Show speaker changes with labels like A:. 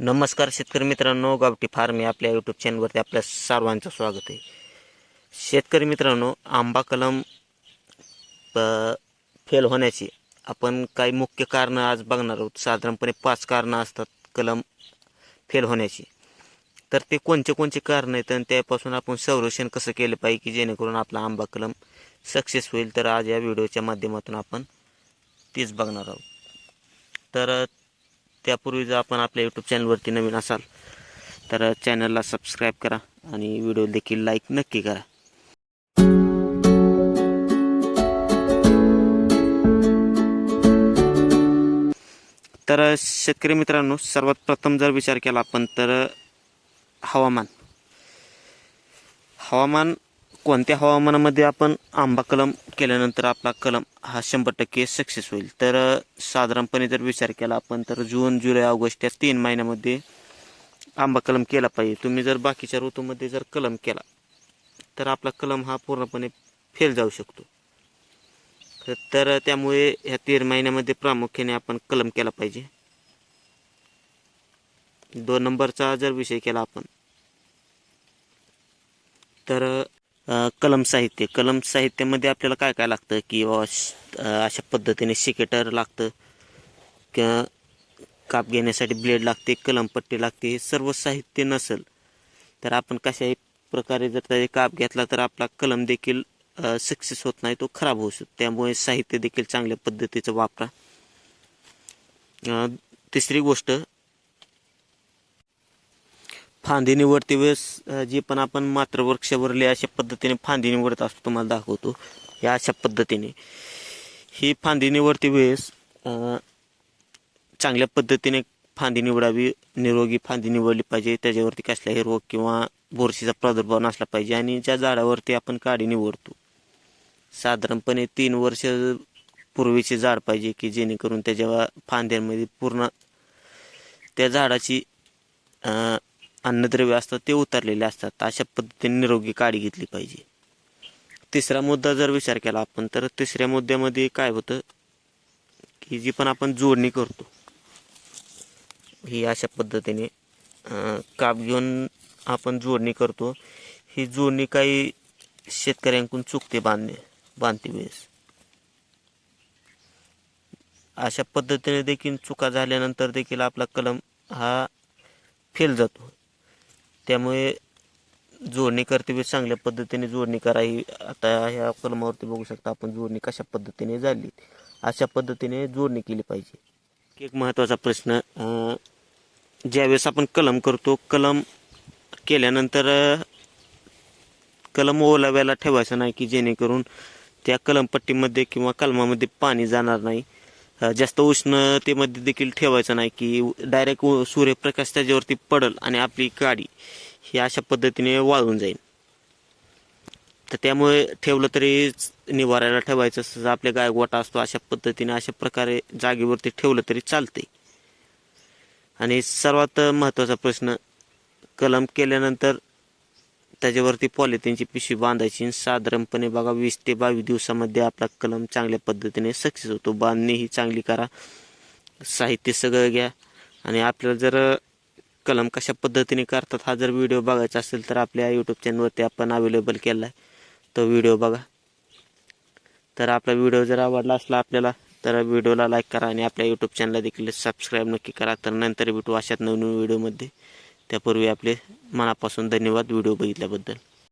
A: नमस्कार शेतकरी मित्रांनो गावठी फार्म या आपल्या यूट्यूब चॅनलवरती आपल्या सर्वांचं स्वागत आहे. शेतकरी मित्रांनो आंबा कलम प- फेल होण्याची आपण काही मुख्य कारणं आज बघणार आहोत. साधारणपणे पाच कारणं असतात कलम फेल होण्याची. तर ते कोणते कोणते कारणं आहेत आणि त्यापासून आपण संरक्षण कसं केलं पाहिजे की जेणेकरून आपला आंबा कलम सक्सेस होईल? तर आज या व्हिडिओच्या माध्यमातून आपण तेच बघणार आहोत. तर त्यापूर्वी जर आपण आपल्या यूट्यूब चॅनलवरती नवीन असाल तर चॅनलला सबस्क्राईब करा आणि व्हिडिओ देखील लाईक नक्की करा. तर शेतकरी मित्रांनो सर्वात प्रथम जर विचार केला आपण तर हवामान. हवामान कोणत्या हवामानामध्ये आपण आंबा कलम केल्यानंतर आपला कलम हा शंभर टक्के सक्सेस होईल? तर साधारणपणे जर विचार केला आपण तर जून जुलै ऑगस्ट या तीन महिन्यामध्ये आंबा कलम केला पाहिजे. तुम्ही जर बाकीच्या ऋतूमध्ये जर कलम केला तर आपला कलम हा पूर्णपणे फेल जाऊ शकतो. तर त्यामुळे ह्या तीन महिन्यामध्ये प्रामुख्याने आपण कलम केला पाहिजे. दोन नंबरचा जर विषय केला आपण तर कलम साहित्य. कलम साहित्यामध्ये आपल्याला काय काय लागतं? की बाबा श- अशा पद्धतीने शिकेटर लागतं? किंवा काप घेण्यासाठी ब्लेड लागते कलमपट्टी लागते हे सर्व साहित्य नसेल तर आपण कशाही प्रकारे जर त्याचा काप घेतला तर आपला कलम देखील सक्सेस होत नाही तो खराब होऊ शकतो. त्यामुळे साहित्य देखील चांगल्या पद्धतीचं वापरा. तिसरी गोष्ट फांदी निवडते वेळेस जी जे पण आपण मात्र अशा पद्धतीने फांदी निवडत असतो तुम्हाला दाखवतो. या अशा पद्धतीने. ही फांदी निवडते वेळेस चांगल्या पद्धतीने फांदी निवडावी निरोगी फांदी निवडली पाहिजे. त्याच्यावरती कसलाही रोग किंवा बुरशीचा प्रादुर्भाव नसला पाहिजे आणि ज्या झाडावरती आपण काडी निवडतो. साधारणपणे तीन वर्ष पूर्वीचे झाड पाहिजे की जेणेकरून त्याच्या फांद्यांमध्ये पूर्ण त्या झाडाची अन्नद्रव्य असतात ते उतरलेले असतात. अशा पद्धतीने निरोगी काळी घेतली पाहिजे. तिसरा मुद्दा जर विचार केला आपण तर तिसऱ्या मुद्द्यामध्ये काय होतं की जी पण आपण जोडणी करतो ही अशा पद्धतीने काप घेऊन आपण जोडणी करतो. ही जोडणी काही शेतकऱ्यांकडून चुकते बांधणे बांधते वेळेस. अशा पद्धतीने देखील चुका झाल्यानंतर देखील आपला कलम हा फेल जातो. त्यामुळे जोडणी करते वेळेस चांगल्या पद्धतीने जोडणी करा. ही आता ह्या कलमावरती बघू शकता आपण जोडणी कशा पद्धतीने झाली. अशा पद्धतीने जोडणी केली पाहिजे. एक महत्त्वाचा प्रश्न ज्यावेळेस आपण कलम करतो कलम केल्यानंतर कलम ओलाव्याला ठेवायचं नाही की जेणेकरून त्या कलमपट्टीमध्ये किंवा कलमामध्ये पाणी जाणार नाही. जास्त उष्णतेमध्ये देखील ठेवायचं नाही की डायरेक्ट सूर्यप्रकाश त्याच्यावरती पडल आणि आपली गाडी ही अशा पद्धतीने वाळून जाईल. तर त्यामुळे ठेवलं तरी निवारायला ठेवायचं जसं आपल्या गाय गोटा असतो अशा पद्धतीने अशा प्रकारे जागेवरती ठेवलं तरी चालते आणि सर्वात महत्त्वाचा प्रश्न कलम केल्यानंतर त्याच्यावरती पॉलिथिनची पिशवी बांधायची साधारणपणे बघा वीस ते बावीस दिवसामध्ये आपला कलम चांगल्या पद्धतीने सक्सेस होतो. बांधणी ही चांगली करा. साहित्य सगळं घ्या. आणि आपल्याला जर कलम कशा पद्धतीने करतात हा जर व्हिडिओ बघायचा असेल तर आपल्या यूट्यूब चॅनलवरती आपण अवेलेबल केला आहे तो व्हिडिओ बघा. तर आपला व्हिडिओ जर आवडला असला आपल्याला तर व्हिडिओला लाईक करा आणि आपल्या यूट्यूब चॅनलला देखील सबस्क्राईब नक्की करा. तर नंतर भेटू अशात नवीन व्हिडिओमध्ये. त्यापूर्वी आपले मनापासून धन्यवाद व्हिडिओ बघितल्याबद्दल.